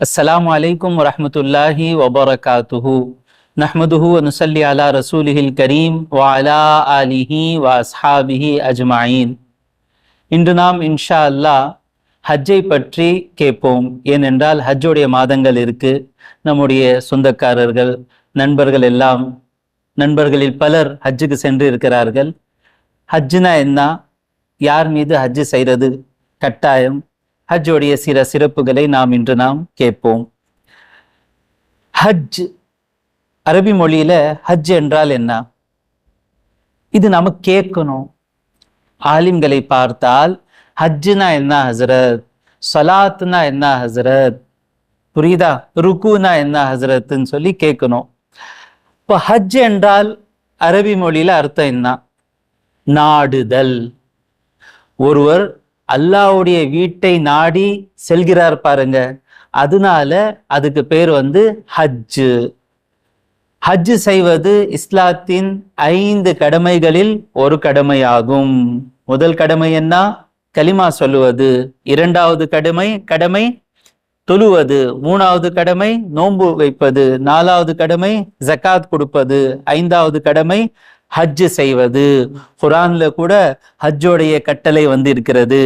السلام عليكم ورحمة الله وبركاته نحمده ونصلي على رسوله الكريم وعلى آله وأصحابه أجمعين இன்று நாம் இன்ஷா அல்லாஹ் ஹஜ்ஜை பற்றி கேட்போம் ஏனென்றால் ஹஜ்ஜுடைய மாதங்கள் இருக்கு நம்முடைய சொந்தக்காரர்கள் நண்பர்கள் எல்லாம் நண்பர்களில் பலர் ஹஜ்ஜுக்கு சென்று இருக்கிறார்கள் ஹஜ்ஜுனா என்ன யார் மீது ஹஜ்ஜு செய்கிறது கட்டாயம் ஹஜ்ஜுடைய சில சிறப்புகளை நாம் இன்று நாம் கேட்போம். ஹஜ் அரபி மொழியில ஹஜ் என்றால் என்ன? இது நம்ம கேட்கணும். ஆலிம்களை பார்த்தால் ஹஜ்ஜுனா என்ன ஹசரத்? சலாத்னா என்ன ஹசரத்? புரியுதா? ருக்குனா என்ன ஹசரத்ன்னு சொல்லி கேட்கணும். இப்போ ஹஜ் என்றால் அரபி மொழியில அர்த்தம் என்ன? நாடுதல். ஒருவர் அல்லாஹ்வுடைய வீட்டை நாடி செல்கிறார் பாருங்க. அதனால அதுக்கு பேர் வந்து ஹஜ்ஜு ஹஜ்ஜு செய்வது இஸ்லாத்தின் ஐந்து கடமைகளில் ஒரு கடமையாகும். முதல் கடமை என்ன? கலிமா சொல்லுவது. இரண்டாவது கடமை கடமை தொழுவது. மூணாவது கடமை நோன்பு வைப்பது. நாலாவது கடமை ஜக்காத் கொடுப்பது. ஐந்தாவது கடமை ஹஜ்ஜு செய்வது. குரான்ல கூட ஹஜ்ஜோடைய கட்டளை வந்திருக்கிறது.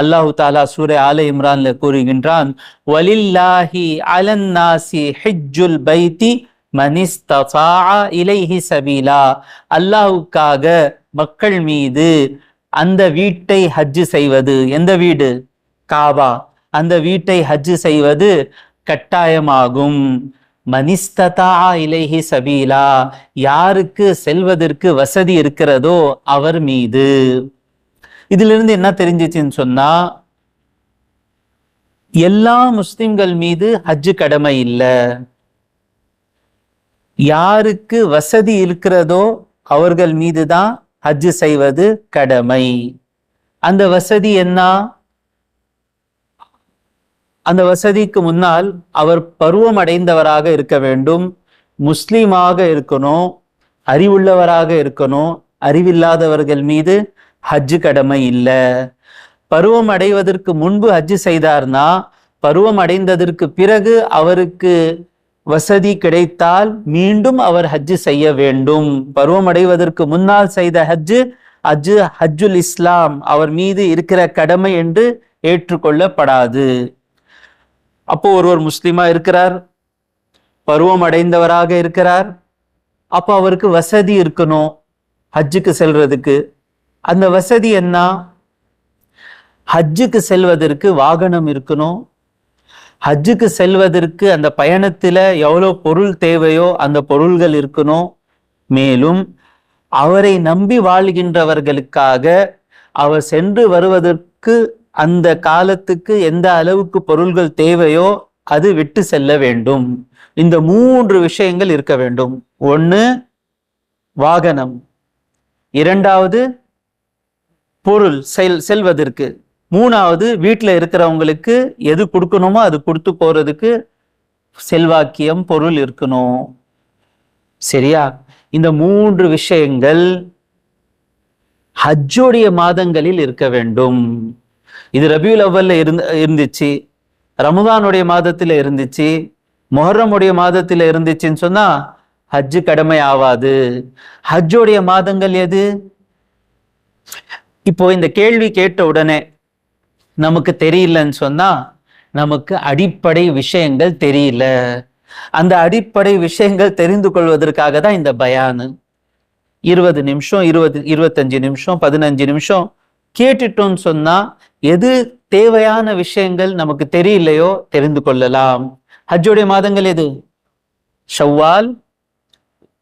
அல்லாஹு தாலா சூரே ஆல இம்ரான்ல கூறுகின்றான் வலில்லாஹி அலன்னாசி ஹிஜ்ஜுல் பைத்தி மனிஸ்தா இலைஹி சபீலா. அல்லாஹுக்காக மக்கள் மீது அந்த வீட்டை ஹஜ்ஜு செய்வது. எந்த வீடு? காபா. அந்த வீட்டை ஹஜ்ஜு செய்வது கட்டாயமாகும். மனிஸ்ததா இலேஹி சபீலா. யாருக்கு செல்வதற்கு வசதி இருக்கிறதோ அவர் மீது. இதிலிருந்து என்ன தெரிஞ்சிச்சுன்னு சொன்னா எல்லா முஸ்லிம்கள் மீது ஹஜ்ஜு கடமை இல்லை. யாருக்கு வசதி இருக்கிறதோ அவர்கள் மீது தான் ஹஜ்ஜு செய்வது கடமை. அந்த வசதி என்ன? அந்த வசதிக்கு முன்னால் அவர் பருவம் அடைந்தவராக இருக்க வேண்டும் முஸ்லீமாக இருக்கணும் அறிவுள்ளவராக இருக்கணும் அறிவில்லாதவர்கள் மீது ஹஜ்ஜு கடமை இல்லை. பருவம் அடைவதற்கு முன்பு ஹஜ்ஜு செய்தார்னா பருவம் அடைந்ததற்கு பிறகு அவருக்கு வசதி கிடைத்தால் மீண்டும் அவர் ஹஜ்ஜு செய்ய வேண்டும். பருவம் அடைவதற்கு முன்னால் செய்த ஹஜ்ஜு ஹஜ்ஜு ஹஜ்ஜுல் இஸ்லாம் அவர் மீது இருக்கிற கடமை என்று ஏற்றுக்கொள்ளப்படாது. அப்போ ஒருவர் முஸ்லீமா இருக்கிறார் பருவம் அடைந்தவராக இருக்கிறார். அப்போ அவருக்கு வசதி இருக்கணும் ஹஜ்ஜுக்கு செல்றதுக்கு. அந்த வசதி என்ன? ஹஜ்ஜுக்கு செல்வதற்கு வாகனம் இருக்கணும். ஹஜ்ஜுக்கு செல்வதற்கு அந்த பயணத்தில் எவ்வளோ பொருள் தேவையோ அந்த பொருள்கள் இருக்கணும். மேலும் அவரை நம்பி வாழ்கின்றவர்களுக்காக அவர் சென்று வருவதற்கு அந்த காலத்துக்கு எந்த அளவுக்கு பொருள்கள் தேவையோ அது விட்டு செல்ல வேண்டும். இந்த மூன்று விஷயங்கள் இருக்க வேண்டும். ஒன்று வாகனம். இரண்டாவது பொருள் செல் செல்வதற்கு. மூணாவது வீட்டில் இருக்கிறவங்களுக்கு எது கொடுக்கணுமோ அது கொடுத்து போறதுக்கு செல்வாக்கியம் பொருள் இருக்கணும். சரியா? இந்த மூன்று விஷயங்கள் ஹஜ்ஜோடைய மாதங்களில் இருக்க வேண்டும். இது ரபியுல் அவ்வல்ல இருந்து இருந்துச்சு. ரமதானுடைய மாதத்தில் இருந்துச்சு. மொஹரமுடைய மாதத்தில் இருந்துச்சுன்னு சொன்னா ஹஜ்ஜு கடமை ஆவாது. ஹஜ்ஜோடைய மாதங்கள் எது? இப்போ இந்த கேள்வி கேட்ட உடனே நமக்கு தெரியலன்னு சொன்னா நமக்கு அடிப்படை விஷயங்கள் தெரியல. அந்த அடிப்படை விஷயங்கள் தெரிந்து கொள்வதற்காக தான் இந்த பயானு. இருபது நிமிஷம் இருபது இருபத்தஞ்சு நிமிஷம் பதினஞ்சு நிமிஷம் கேட்டுட்டோம்னு சொன்னா எது தேவையான விஷயங்கள் நமக்கு தெரியலையோ தெரிந்து கொள்ளலாம். ஹஜ்ஜுடைய மாதங்கள் எது? ஷவ்வால்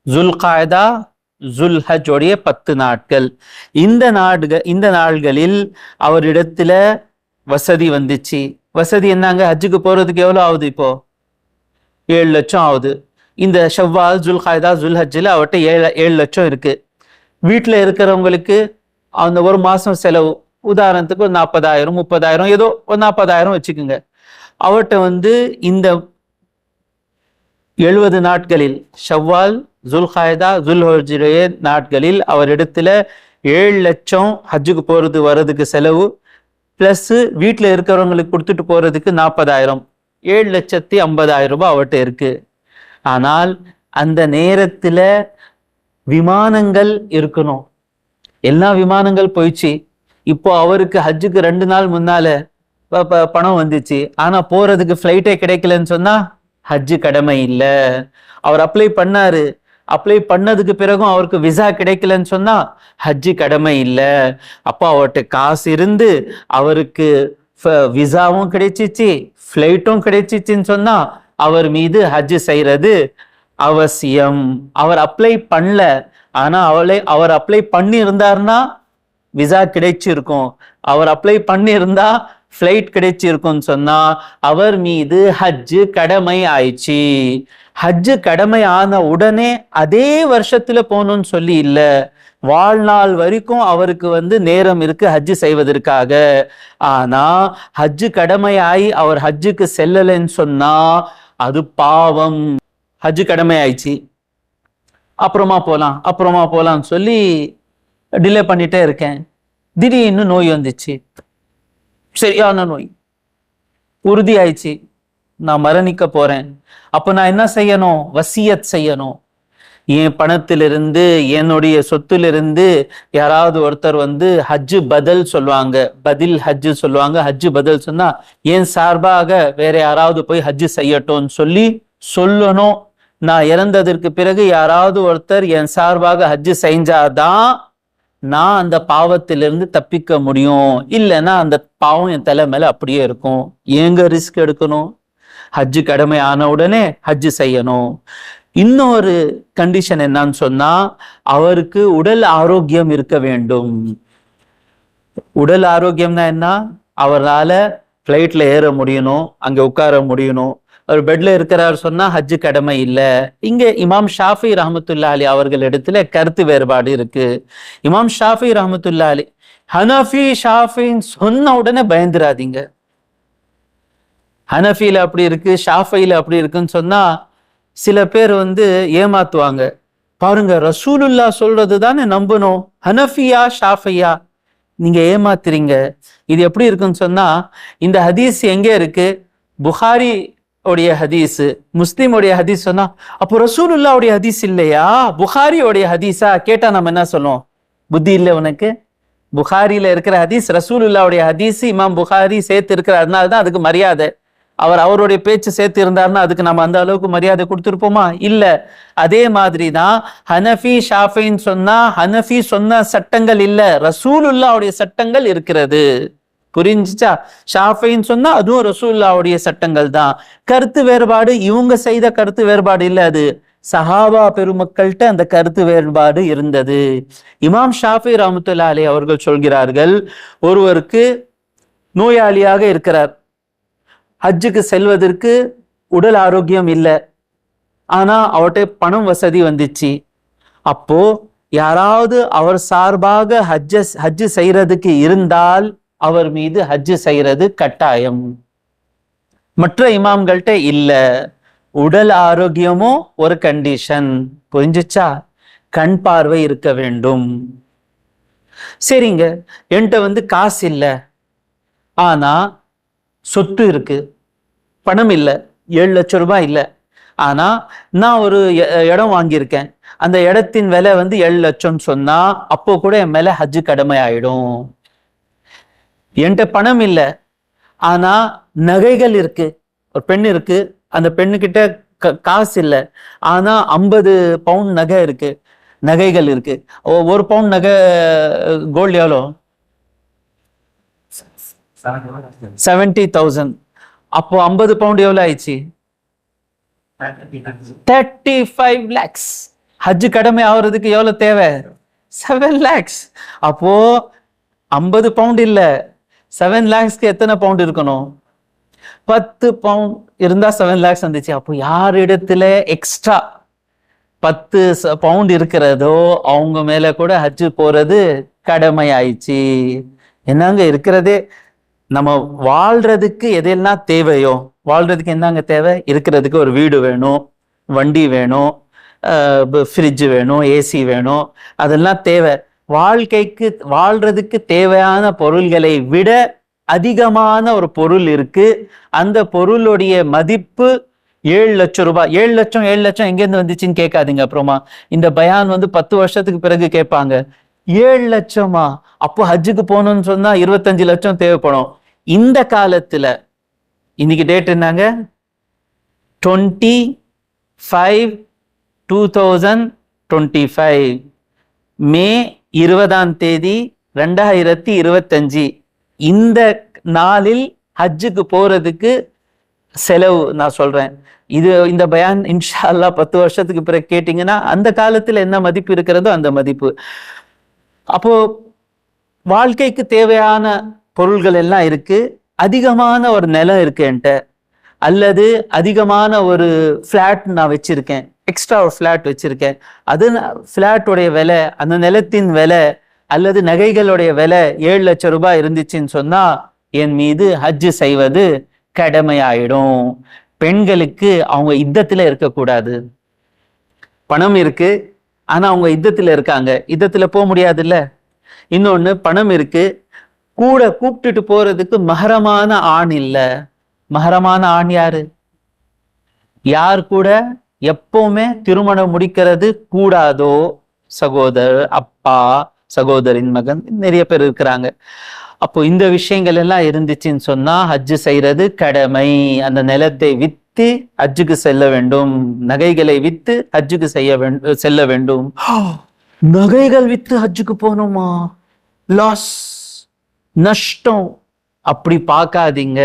ஜுல்காயதா ஹஜ்ஜுடைய பத்து நாட்கள். இந்த நாடுகள் இந்த நாள்களில் அவரிடத்துல வசதி வந்துச்சு. வசதி என்னங்க? ஹஜ்ஜுக்கு போறதுக்கு எவ்வளோ ஆகுது இப்போ? ஏழு லட்சம் ஆகுது. இந்த ஷவ்வால் ஜுல் ஹஜ்ஜில் அவர்கிட்ட ஏழு ஏழு லட்சம் இருக்கு. வீட்டில் இருக்கிறவங்களுக்கு அந்த ஒரு மாசம் செலவு. உதாரணத்துக்கு ஒரு நாற்பதாயிரம் முப்பதாயிரம் ஏதோ ஒரு நாற்பதாயிரம் வச்சுக்கோங்க. அவர்கிட்ட வந்து இந்த எழுபது நாட்களில் ஷவ்வால் ஜுல்ஹாயதா ஜுல்ஹஜுடைய நாட்களில் அவர் இடத்துல ஏழு லட்சம் ஹஜ்ஜுக்கு போகிறது வர்றதுக்கு செலவு ப்ளஸ் வீட்டில் இருக்கிறவங்களுக்கு கொடுத்துட்டு போகிறதுக்கு நாற்பதாயிரம் ஏழு லட்சத்தி ஐம்பதாயிரம் ரூபாய் அவர்கிட்ட இருக்கு. ஆனால் அந்த நேரத்தில் விமானங்கள் இருக்கணும். எல்லா விமானங்கள் போயிடுச்சு. இப்போ அவருக்கு ஹஜ்ஜுக்கு ரெண்டு நாள் முன்னால பணம் வந்துச்சு. ஆனா போறதுக்கு ஃப்ளைட்டே கிடைக்கலன்னு சொன்னா ஹஜ்ஜு கடமை இல்லை. அவர் அப்ளை பண்ணாரு. அப்ளை பண்ணதுக்கு பிறகும் அவருக்கு விசா கிடைக்கலன்னு சொன்னா ஹஜ்ஜு கடமை இல்லை. அப்போ அவர்கிட்ட காசு இருந்து அவருக்கு ஃப- விசாவும் கிடைச்சிச்சு ஃப்ளைட்டும் கிடைச்சிச்சுன்னு சொன்னா அவர் மீது ஹஜ்ஜு செய்யறது அவசியம். அவர் அப்ளை பண்ணல. ஆனால் அவளை அவர் அப்ளை பண்ணி இருந்தாருன்னா விசா கிடைச்சிருக்கும். அவர் அப்ளை பண்ணியிருந்தா ஃப்ளைட் கிடைச்சிருக்கும்னு சொன்னா அவர் மீது ஹஜ்ஜு கடமை ஆயிடுச்சு. ஹஜ்ஜு கடமை ஆன உடனே அதே வருஷத்துல போகணும்னு சொல்லி இல்லை. வாழ்நாள் வரைக்கும் அவருக்கு வந்து நேரம் இருக்கு ஹஜ்ஜு செய்வதற்காக. ஆனா ஹஜ்ஜு கடமை ஆகி அவர் ஹஜ்ஜுக்கு செல்லலைன்னு சொன்னா அது பாவம். ஹஜ்ஜு கடமை ஆயிடுச்சு அப்புறமா போகலாம் அப்புறமா போகலாம்னு சொல்லி டிலே பண்ணிட்டே இருக்கேன். திடீர்னு நோய் வந்துச்சு. சரியான நோய்? உறுதி ஆயிடுச்சு நான் மரணிக்க போறேன். அப்போ நான் என்ன செய்யணும்? வசியத் செய்யணும். என் பணத்திலிருந்து என்னுடைய சொத்திலிருந்து யாராவது ஒருத்தர் வந்து ஹஜ்ஜு பதில் சொல்லுவாங்க. பதில் ஹஜ்ஜு சொல்லுவாங்க. ஹஜ்ஜு பதில் சொன்னா என் சார்பாக வேற யாராவது போய் ஹஜ்ஜு செய்யட்டும்னு சொல்லி சொல்லணும். நான் இறந்ததற்கு பிறகு யாராவது ஒருத்தர் என் சார்பாக ஹஜ்ஜு செஞ்சாதான் நான் அந்த பாவத்திலிருந்து தப்பிக்க முடியும். இல்லைன்னா அந்த பாவம் என் தலை மேல அப்படியே இருக்கும். ஏங்க ரிஸ்க் எடுக்கணும்? ஹஜ்ஜு கடமை ஆன உடனே ஹஜ்ஜு செய்யணும். இன்னொரு கண்டிஷன் என்னன்னு சொன்னா அவருக்கு உடல் ஆரோக்கியம் இருக்க வேண்டும். உடல் ஆரோக்கியம்னா என்ன? அவரால் ஃப்ளைட்டில் ஏற முடியணும் அங்கே உட்கார முடியணும். அவர் பெட்ல இருக்கிறார் சொன்னா ஹஜ்ஜு கடமை இல்லை. இங்க இமாம் ஷாஃபி ரஹமத்துல்லா அலி அவர்கள் இடத்துல கருத்து வேறுபாடு இருக்கு. இமாம் ஷாஃபி ரஹமத்துல்லா அலி ஹனஃபி ஷாஃபின்னு சொன்ன உடனே பயந்துராதீங்க. ஹனஃபியில அப்படி இருக்கு ஷாஃபையில அப்படி இருக்குன்னு சொன்னா சில பேர் வந்து ஏமாத்துவாங்க. பாருங்க ரசூலுல்லா சொல்றது தானே நம்பணும். ஹனஃபியா ஷாஃபையா? நீங்க ஏமாத்துறீங்க. இது எப்படி இருக்குன்னு சொன்னா இந்த ஹதீஸ் எங்கே இருக்கு? புகாரி உடைய ஹதீஸ் முஸ்லீமுடைய ஹதீஸ் சொன்னா அப்போ ரசூலுல்லாவுடைய ஹதீஸ் இல்லையா? புகாரியோடைய ஹதீஸா? கேட்டா நம்ம என்ன சொல்லுவோம்? புத்தி இல்லை உனக்கு? புகாரியில இருக்கிற ஹதீஸ் ரசூலுல்லாவுடைய ஹதீஸ் இமாம் புகாரி சேர்த்து இருக்கிற அதனால தான் அதுக்கு மரியாதை. அவர் அவருடைய பேச்சு சேர்த்து இருந்தாருன்னா அதுக்கு நம்ம அந்த அளவுக்கு மரியாதை கொடுத்துருப்போமா? இல்ல. அதே மாதிரி தான் ஹனஃபி ஷாஃபின்னு சொன்னா ஹனஃபி சொன்ன சட்டங்கள் இல்ல. ரசூலுல்லாவுடைய சட்டங்கள் இருக்கிறது. புரிஞ்சுச்சா? ஷாஃபைன்னு சொன்னா அதுவும் ரசூல்லாவுடைய சட்டங்கள் தான் கருத்து வேறுபாடு இவங்க செய்த கருத்து வேறுபாடு இல்லை அது. சஹாபா பெருமக்கள்கிட்ட அந்த கருத்து வேறுபாடு இருந்தது. இமாம் ஷாஃபி ரஹமத்துல்லா அலி அவர்கள் சொல்கிறார்கள் ஒருவருக்கு நோயாளியாக இருக்கிறார். ஹஜ்ஜுக்கு செல்வதற்கு உடல் ஆரோக்கியம் இல்லை. ஆனா அவர்கிட்ட பணம் வசதி வந்துச்சு. அப்போ யாராவது அவர் சார்பாக ஹஜ்ஜ ஹஜ்ஜு செய்யறதுக்கு இருந்தால் அவர் மீது ஹஜ்ஜு செய்யறது கட்டாயம். மற்ற இமாம்கள்கிட்ட இல்லை. உடல் ஆரோக்கியமும் ஒரு கண்டிஷன் புரிஞ்சிச்சா? கண் பார்வை இருக்க வேண்டும். சரிங்க. என்கிட்ட வந்து காசு இல்லை. ஆனா சொத்து இருக்கு. பணம் இல்லை. ஏழு லட்சம் ரூபாய் இல்லை. ஆனா நான் ஒரு எ- இடம் வாங்கியிருக்கேன். அந்த இடத்தின் விலை வந்து ஏழு லட்சம் சொன்னா அப்போ கூட என் மேல ஹஜ்ஜு கடமை ஆயிடும் என்கிட்ட பணம் இல்லை. ஆனால் நகைகள் இருக்கு. ஒரு பெண் இருக்கு. அந்த பெண்ணுக்கிட்ட க- காசு இல்லை. ஆனால் ஐம்பது பவுண்ட் நகை இருக்கு. நகைகள் இருக்கு. ஒரு பவுண்ட் நகை கோல்டு எவ்வளோ? செவன்டி தௌசண்ட் அப்போ ஐம்பது பவுண்ட் எவ்வளோ ஆயிடுச்சு? தேர்ட்டி ஃபைவ் லேக்ஸ் ஹஜ்ஜு கடமை ஆகுறதுக்கு எவ்வளோ தேவை? செவன் லேக்ஸ் அப்போ ஐம்பது பவுண்ட் இல்லை. செவன் லேக்ஸ்க்கு எத்தனை பவுண்ட் இருக்கணும்? பத்து பவுண்ட் இருந்தால் செவன் லேக்ஸ் வந்துச்சு. அப்போ யார் இடத்துல எக்ஸ்ட்ரா பத்து பவுண்ட் இருக்கிறதோ அவங்க மேலே கூட ஹஜ்ஜு போகிறது கடமை ஆயிடுச்சு என்னங்க இருக்கிறதே? நம்ம வாழ்றதுக்கு எதெல்லாம் தேவையோ வாழ்றதுக்கு என்னங்க தேவை? இருக்கிறதுக்கு ஒரு வீடு வேணும் வண்டி வேணும் ஃப்ரிட்ஜு வேணும் ஏசி வேணும் அதெல்லாம் தேவை. வாழ்க்கைக்கு வாழ்றதுக்கு தேவையான பொருள்களை விட அதிகமான ஒரு பொருள் இருக்கு. அந்த பொருளுடைய மதிப்பு ஏழு லட்சம் ரூபாய். ஏழு லட்சம் ஏழு லட்சம் எங்கேருந்து வந்துச்சுன்னு கேட்காதீங்க அப்புறமா. இந்த பயான் வந்து பத்து வருஷத்துக்கு பிறகு கேட்பாங்க. ஏழு லட்சமா? அப்போ ஹஜ்ஜுக்கு போகணும்னு சொன்னா இருபத்தஞ்சு லட்சம் தேவைப்படும். இந்த காலத்துல இன்னைக்கு டேட் என்னங்க? Twenty five two thousand twenty five May இருபதாம் தேதி ரெண்டாயிரத்தி இருபத்தஞ்சு. இந்த நாளில் ஹஜ்ஜுக்கு போறதுக்கு செலவு நான் சொல்றேன். இது இந்த பயான் இன்ஷா அல்லாஹ் பத்து வருஷத்துக்கு பிறகு கேட்டிங்கன்னா அந்த காலத்தில் என்ன மதிப்பு இருக்கிறதோ அந்த மதிப்பு. அப்போ வாழ்க்கைக்கு தேவையான பொருள்கள் எல்லாம் இருக்கு. அதிகமான ஒரு நிலம் இருக்கு என்கிட்ட. அல்லது அதிகமான ஒரு ஃப்ளாட் நான் வச்சிருக்கேன். எக்ஸ்ட்ரா ஒரு ஃப்ளாட் வச்சுருக்கேன். அது ஃப்ளாட்டோடைய விலை அந்த நிலத்தின் விலை அல்லது நகைகளுடைய விலை ஏழு லட்சம் ரூபாய் இருந்துச்சுன்னு சொன்னால் என் மீது ஹஜ்ஜு செய்வது கடமையாயிடும். பெண்களுக்கு அவங்க யுத்தத்தில் இருக்கக்கூடாது. பணம் இருக்கு ஆனால் அவங்க யுத்தத்தில் இருக்காங்க. யுத்தத்தில் போக முடியாதுல்ல. இன்னொன்று பணம் இருக்கு கூட கூப்பிட்டுட்டு போறதுக்கு மகரமான ஆண் இல்லை. மகரமான ஆண் யாரு? யார் கூட? எப்பவுமே திருமணம் முடிக்கிறது கூடாதோ? சகோதரர் அப்பா சகோதரின் மகன் நிறைய பேர் இருக்கிறாங்க. அப்போ இந்த விஷயங்கள் எல்லாம் இருந்துச்சுன்னு சொன்னா ஹஜ்ஜு செய்யறது கடமை. அந்த நிலத்தை வித்து ஹஜ்ஜுக்கு செல்ல வேண்டும். நகைகளை வித்து ஹஜ்ஜுக்கு செய்ய வேண்டும் செல்ல வேண்டும். நகைகள் வித்து ஹஜ்ஜுக்கு போகணுமா? லாஸ் நஷ்டம். அப்படி பார்க்காதீங்க.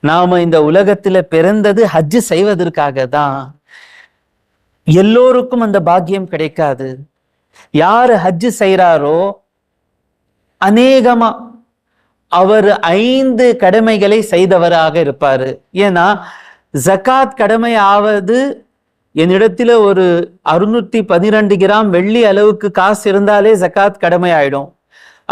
நாம இந்த உலகத்துல பிறந்தது ஹஜ்ஜு செய்வதற்காக தான். எல்லோருக்கும் அந்த பாக்கியம் கிடைக்காது. யாரு ஹஜ்ஜு செய்கிறாரோ அநேகமா அவர் ஐந்து கடமைகளை செய்தவராக இருப்பார். ஏன்னா ஜகாத் கடமை ஆவது என்னிடத்துல ஒரு அறுநூத்தி பன்னிரெண்டு கிராம் வெள்ளி அளவுக்கு காசு இருந்தாலே ஜகாத் கடமை ஆயிடும்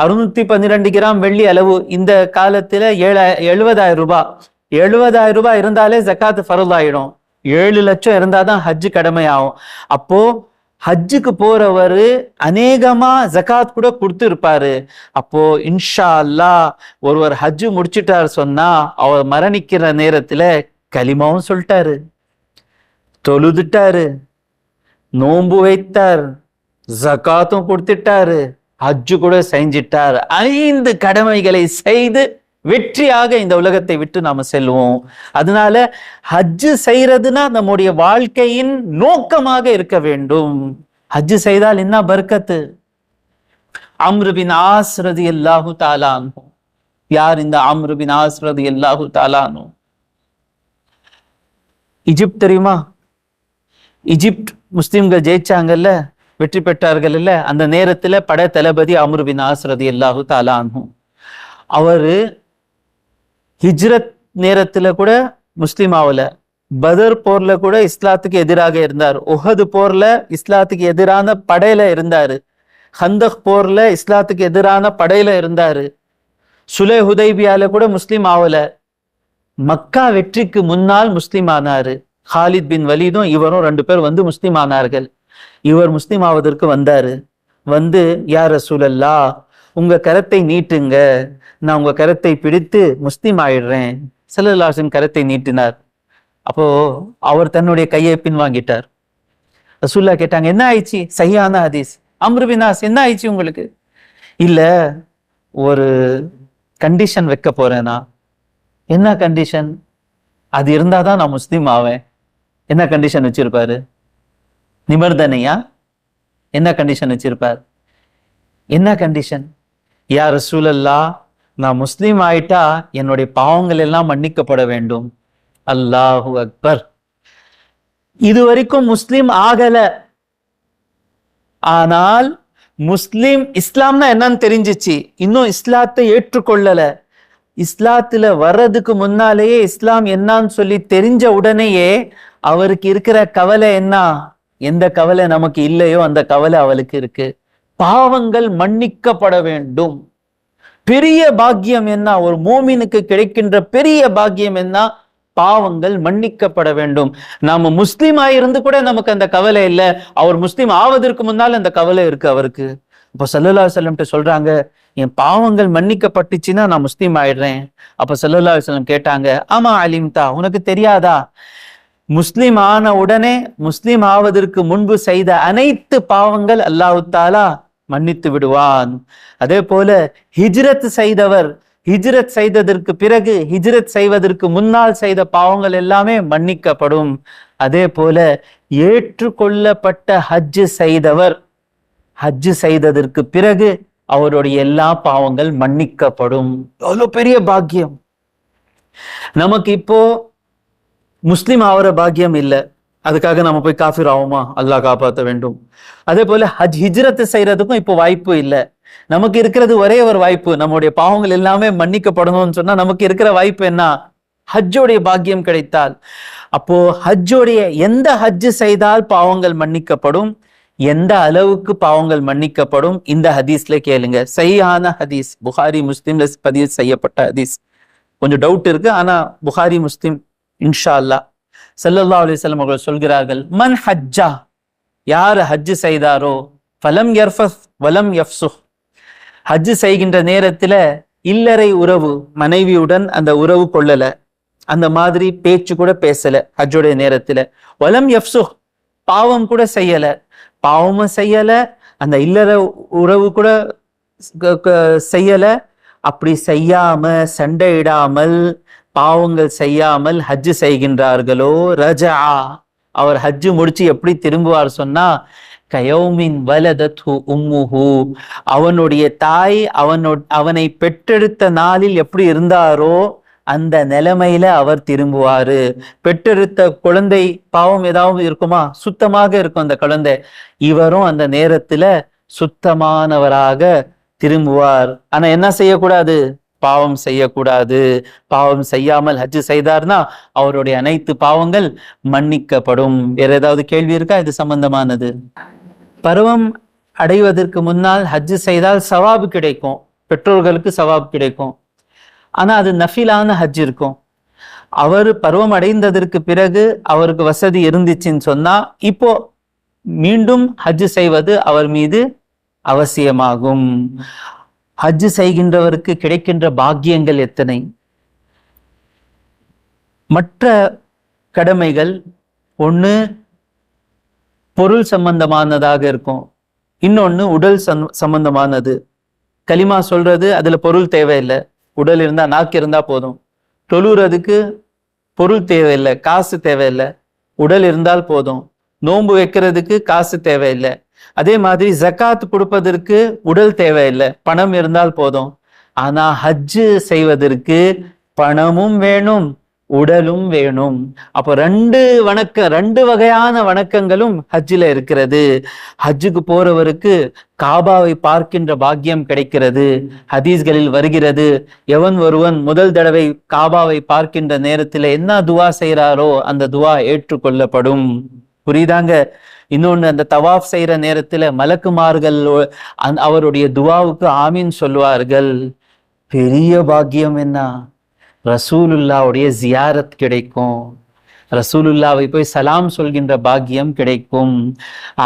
அறுநூத்தி பன்னிரெண்டு கிராம் வெள்ளி அளவு இந்த காலத்துல ஏழ எழுபதாயிரம் ரூபாய். எழுபதாயிரம் ரூபாய் இருந்தாலே ஜக்காத் ஃபரல் ஆயிடும் ஏழு லட்சம் இருந்தால் தான் ஹஜ்ஜு கடமை ஆகும் அப்போது ஹஜ்ஜுக்கு போகிறவர் அநேகமா ஜகாத் கூட கொடுத்து இருப்பாரு அப்போ இன்ஷா அல்லாஹ் ஒருவர் ஹஜ்ஜு முடிச்சிட்டார் சொன்னா அவர் மரணிக்கிற நேரத்துல களிமாவும் சொல்லிட்டாரு. தொழுதுட்டாரு. நோன்பு வைத்தார். ஜகாத்தும் கொடுத்துட்டாரு. ஹஜ்ஜு கூட செஞ்சிட்டார். ஐந்து கடமைகளை செய்து வெற்றியாக இந்த உலகத்தை விட்டு நாம் செல்வோம். அதனால ஹஜ்ஜு செய்யறதுனா நம்முடைய வாழ்க்கையின் நோக்கமாக இருக்க வேண்டும். ஹஜ்ஜு செய்தால் என்ன பர்க்கத்து? அம்ருபின் ஆஸ்ரதி எல்லாஹு தாலானு யார் இந்த அம்ருபின் ஆஸ்ரதி அல்லாஹு தாலானு இஜிப்த் தெரியுமா? இஜிப்ட் முஸ்லீம்கள் ஜெயிச்சாங்கல்ல வெற்றி பெற்றார்கள் இல்ல? அந்த நேரத்துல பட தளபதி அமருபின் ஆஸ்ரதி எல்லாஹு தாலானும் அவரு ஹிஜ்ரத் நேரத்தில் கூட முஸ்லீம் ஆகல பதர் போர்ல கூட இஸ்லாத்துக்கு எதிராக இருந்தார். உஹது போர்ல இஸ்லாத்துக்கு எதிரான படையில இருந்தாரு. ஹந்தக் போர்ல இஸ்லாத்துக்கு எதிரான படையில இருந்தாரு. சுலே ஹுதைபியால கூட முஸ்லீம் ஆகல மக்கா வெற்றிக்கு முன்னால் முஸ்லீம் ஆனாரு. ஹாலித் பின் வலீதும் இவரும் ரெண்டு பேர் வந்து முஸ்லீம் ஆனார்கள். இவர் முஸ்லீம் ஆவதற்கு வந்தாரு. வந்து யார் ரசூலல்லா உங்க கரத்தை நீட்டுங்க. நான் உங்கள் கரத்தை பிடித்து முஸ்லீம் ஆயிடுறேன். செல்லல்லாசன் கரத்தை நீட்டினார். அப்போ அவர் தன்னுடைய கையை பின்வாங்கிட்டார். ரசூல்லா கேட்டாங்க என்ன ஆயிடுச்சு? சையான ஹதீஸ். அம்ருபினாஸ் என்ன ஆயிடுச்சு உங்களுக்கு? இல்லை ஒரு கண்டிஷன் வைக்க போறேனா என்ன கண்டிஷன் அது இருந்தால் தான் நான் முஸ்லீம் ஆவேன். என்ன கண்டிஷன் வச்சிருப்பாரு? நிபந்தனையா? என்ன கண்டிஷன் வச்சிருப்பார்? என்ன கண்டிஷன் யார் சூழல்லா நான் முஸ்லீம் ஆயிட்டா என்னுடைய பாவங்கள் எல்லாம் மன்னிக்கப்பட வேண்டும். அல்லாஹு அக்பர். இது வரைக்கும் முஸ்லீம் ஆகல. ஆனால் முஸ்லீம் இஸ்லாம்னா என்னன்னு தெரிஞ்சிச்சு. இன்னும் இஸ்லாத்தை ஏற்றுக்கொள்ளல. இஸ்லாத்துல வர்றதுக்கு முன்னாலேயே இஸ்லாம் என்னன்னு சொல்லி தெரிஞ்ச உடனேயே அவருக்கு இருக்கிற கவலை என்ன? எந்த கவலை நமக்கு இல்லையோ அந்த கவலை அவளுக்கு இருக்கு. பாவங்கள் மன்னிக்கப்பட வேண்டும். பெரிய பாக்கியம் என்ன? ஒரு மோமினுக்கு கிடைக்கின்ற பெரிய பாக்கியம் என்ன? பாவங்கள் மன்னிக்கப்பட வேண்டும். நாம முஸ்லீம் ஆயிருந்து கூட நமக்கு அந்த கவலை இல்லை. அவர் முஸ்லீம் ஆவதற்கு முன்னால் அந்த கவலை இருக்கு அவருக்கு. இப்போ சல்லுல்லா செல்லம்ட்டு சொல்றாங்க என் பாவங்கள் மன்னிக்கப்பட்டுச்சுன்னா நான் முஸ்லீம் ஆயிடுறேன். அப்ப சல்லுல்லா செல்லம் கேட்டாங்க ஆமா அலிம்தா உனக்கு தெரியாதா? முஸ்லீம் ஆன உடனே முஸ்லீம் ஆவதற்கு முன்பு செய்த அனைத்து பாவங்கள் அல்லாஹு தாலா மன்னித்து விடுவான். அதே போல ஹிஜ்ரத் செய்தவர் ஹிஜ்ரத் செய்ததற்கு பிறகு ஹிஜ்ரத் செய்வதற்கு முன்னால் செய்த பாவங்கள் எல்லாமே மன்னிக்கப்படும். அதே போல ஏற்றுக்கொள்ளப்பட்ட ஹஜ்ஜு செய்தவர் ஹஜ்ஜு செய்ததற்கு பிறகு அவருடைய எல்லா பாவங்கள் மன்னிக்கப்படும். எவ்வளவு பெரிய பாக்கியம். நமக்கு இப்போ முஸ்லிம் ஆகிற பாக்கியம் இல்லை. அதுக்காக நம்ம போய் காஃபிர் ஆகுமா அல்லாஹ் காப்பாற்ற வேண்டும். அதே போல ஹஜ் ஹிஜ்ரத்து செய்யறதுக்கும் இப்போ வாய்ப்பு இல்லை. நமக்கு இருக்கிறது ஒரே ஒரு வாய்ப்பு. நம்முடைய பாவங்கள் எல்லாமே மன்னிக்கப்படணும்னு சொன்னா நமக்கு இருக்கிற வாய்ப்பு என்ன? ஹஜ்ஜோடைய பாக்கியம் கிடைத்தால். அப்போ ஹஜ்ஜோடைய எந்த ஹஜ்ஜு செய்தால் பாவங்கள் மன்னிக்கப்படும்? எந்த அளவுக்கு பாவங்கள் மன்னிக்கப்படும்? இந்த ஹதீஸ்ல கேளுங்க. சரியான ஹதீஸ். புகாரி முஸ்லீம்ல பதிவு செய்யப்பட்ட ஹதீஸ். கொஞ்சம் டவுட் இருக்கு. ஆனா புகாரி முஸ்லீம் இன்ஷா அல்லா சல்லல்லா அலிஸ்லாம் அவர்கள் சொல்கிறார்கள் மன் ஹஜ்ஜா யார் ஹஜ்ஜு செய்தாரோ ஃபலம் எர்ஃபஸ் வலம் எஃப்சு ஹஜ்ஜு செய்கின்ற நேரத்தில் இல்லறை உறவு மனைவியுடன் அந்த உறவு கொள்ளலை. அந்த மாதிரி பேச்சு கூட பேசலை ஹஜ்ஜுடைய நேரத்தில். வலம் எஃப்சு பாவம் கூட செய்யலை. பாவமும் செய்யலை அந்த இல்லற உறவு கூட க- அப்படி செய்யாம சண்டையிடாமல் பாவங்கள் செய்யாமல் ஹஜ்ஜு செய்கின்றார்களோ? ரஜா. அவர் ஹஜ்ஜு முடிச்சு எப்படி திரும்புவார் சொன்னா கயோமின் வலதத்து உம்முஹு. அவனுடைய தாய் அவனோ அவனை பெற்றெடுத்த நாளில் எப்படி இருந்தாரோ அந்த நிலைமையில அவர் திரும்புவாரு. பெற்றெடுத்த குழந்தை பாவம் ஏதாவது இருக்குமா? சுத்தமாக இருக்கும் அந்த குழந்தை. இவரும் அந்த நேரத்துல சுத்தமானவராக திரும்புவார். ஆனா என்ன செய்யக்கூடாது? பாவம் செய்யக்கூடாது. பாவம் செய்யாமல் ஹஜ்ஜு செய்தார்னா அவருடைய அனைத்து பாவங்கள் மன்னிக்கப்படும். வேற ஏதாவது கேள்வி இருக்கா? இது சம்பந்தமானது. பருவம் அடைவதற்கு முன்னால் ஹஜ்ஜு செய்தால் சவாபு கிடைக்கும். பெற்றோர்களுக்கு சவாபு கிடைக்கும். ஆனா அது நஃபிலான ஹஜ் இருக்கும். அவர் பருவம் அடைந்ததற்கு பிறகு அவருக்கு வசதி இருந்துச்சுன்னு சொன்னா இப்போ மீண்டும் ஹஜ் செய்வது அவர் மீது அவசியமாகும். ஹஜ் செய்கின்றவருக்கு கிடைக்கின்ற பாக்கியங்கள் எத்தனை? மற்ற கடமைகள் ஒன்று பொருள் சம்பந்தமானதாக இருக்கும். இன்னொன்று உடல் சம்பந்தமானது. களிமா சொல்றது அதுல பொருள் தேவையில்லை. உடல் இருந்தா நாக்கு இருந்தா போதும். தொழுறதுக்கு பொருள் தேவையில்லை காசு தேவையில்லை. உடல் இருந்தால் போதும். நோன்பு வைக்கிறதுக்கு காசு தேவையில்லை. அதே மாதிரி ஜக்காத் கொடுப்பதற்கு உடல் தேவையில்லை பணம் இருந்தால் போதும். ஆனா ஹஜ்ஜு செய்வதற்கு பணமும் வேணும் உடலும் வேணும். அப்போ ரெண்டு வணக்க ரெண்டு வகையான வணக்கங்களும் ஹஜ்ஜில் இருக்கிறது. ஹஜ்ஜுக்கு போறவருக்கு காபாவை பார்க்கின்ற பாக்கியம் கிடைக்கிறது ஹதீஸ்களில் வருகிறது. எவன் ஒருவன் முதல் தடவை காபாவை பார்க்கின்ற நேரத்தில் என்ன துவா செய்கிறாரோ அந்த துவா ஏற்றுக்கொள்ளப்படும். புரியுதாங்க? இன்னொன்னு அந்த தவாஃப் செய்யற நேரத்துல மலக்குமார்கள் அவருடைய துவாவுக்கு ஆமீன் சொல்வார்கள் பெரிய பாக்கியம் என்ன? ரசூலுல்லாவுடைய ஜியாரத் கிடைக்கும். ரசூலுல்லாவை போய் சலாம் சொல்கின்ற பாக்கியம் கிடைக்கும்.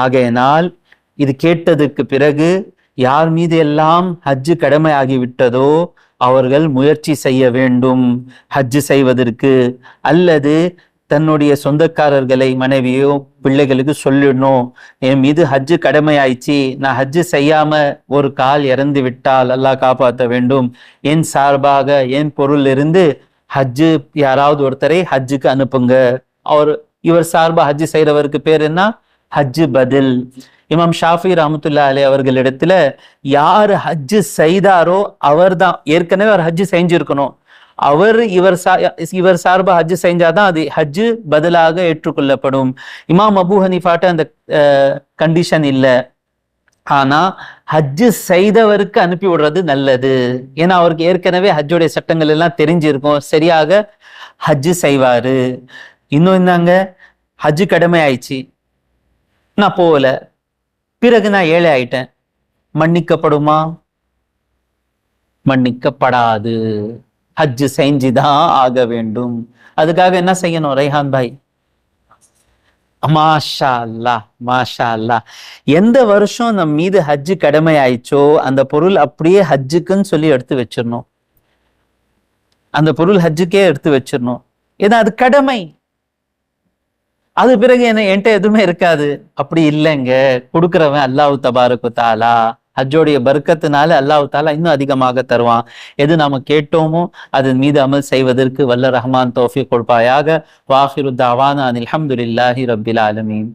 ஆகையினால் இது கேட்டதற்கு பிறகு யார் மீது எல்லாம் ஹஜ்ஜு கடமையாகிவிட்டதோ அவர்கள் முயற்சி செய்ய வேண்டும். ஹஜ்ஜு செய்வதற்கு அல்லது தன்னுடைய சொந்தக்காரர்களை மனைவியோ பிள்ளைகளுக்கு சொல்லிடணும். என் மீது ஹஜ்ஜு கடமையாயிடுச்சு. நான் ஹஜ்ஜு செய்யாம ஒரு கால் இறந்து விட்டால் அல்லாஹ் காப்பாற்ற வேண்டும். என் சார்பாக என் பொருள் இருந்து ஹஜ்ஜு யாராவது ஒருத்தரை ஹஜ்ஜுக்கு அனுப்புங்க. அவர் இவர் சார்பா ஹஜ்ஜு செய்கிறவருக்கு பேர் என்ன? ஹஜ்ஜு பதில். இமாம் ஷாஃபி ரஹமத்துல்லா அலி அவர்களிடத்துல யார் ஹஜ்ஜு செய்தாரோ அவர்தான். ஏற்கனவே அவர் ஹஜ்ஜு செஞ்சிருக்கணும். அவர் இவர் சா இவர் சார்பா ஹஜ்ஜு செஞ்சாதான் அது ஹஜ்ஜு பதிலாக ஏற்றுக்கொள்ளப்படும். இமாம் அபு ஹனிஃபாட்ட அந்த கண்டிஷன் இல்லை. ஆனா ஹஜ்ஜு செய்தவருக்கு அனுப்பி விடுறது நல்லது. ஏன்னா அவருக்கு ஏற்கனவே ஹஜ்ஜுடைய சட்டங்கள் எல்லாம் தெரிஞ்சிருக்கும். சரியாக ஹஜ்ஜு செய்வாரு. இன்னும் என்னங்க? ஹஜ்ஜு கடமை ஆயிடுச்சு நான் போகல. பிறகு நான் ஏழை ஆயிட்டேன். மன்னிக்கப்படுமா? மன்னிக்கப்படாது. ஹஜ்ஜு செஞ்சுதான் ஆக வேண்டும். அதுக்காக என்ன செய்யணும் ரேஹான் பாய்? மாஷா அல்லாஹ் மாஷா அல்லாஹ் எந்த வருஷம் நம் மீது ஹஜ்ஜு கடமை ஆயிச்சோ அந்த பொருள் அப்படியே ஹஜ்ஜுக்குன்னு சொல்லி எடுத்து வச்சிடணும். அந்த பொருள் ஹஜ்ஜுக்கே எடுத்து வச்சிடணும். ஏன்னா அது கடமை. அது பிறகு என்ன என்கிட்ட எதுவுமே இருக்காது. அப்படி இல்லைங்க. கொடுக்குறவன் அல்லாஹ் தபாருக்கு தாலா ஹஜ்ஜோடைய பர்க்கத்தினால அல்லாஹ் தாலா இன்னும் அதிகமாக தருவான். எது நாம கேட்டோமோ அதன் மீது அமல் செய்வதற்கு வல்ல ரஹ்மான் தோஃபி கொடுப்பாயாக. வாஹிருத்தாவான அனில் அஹமதுல்லாஹி ரபில் ஆலமீன்.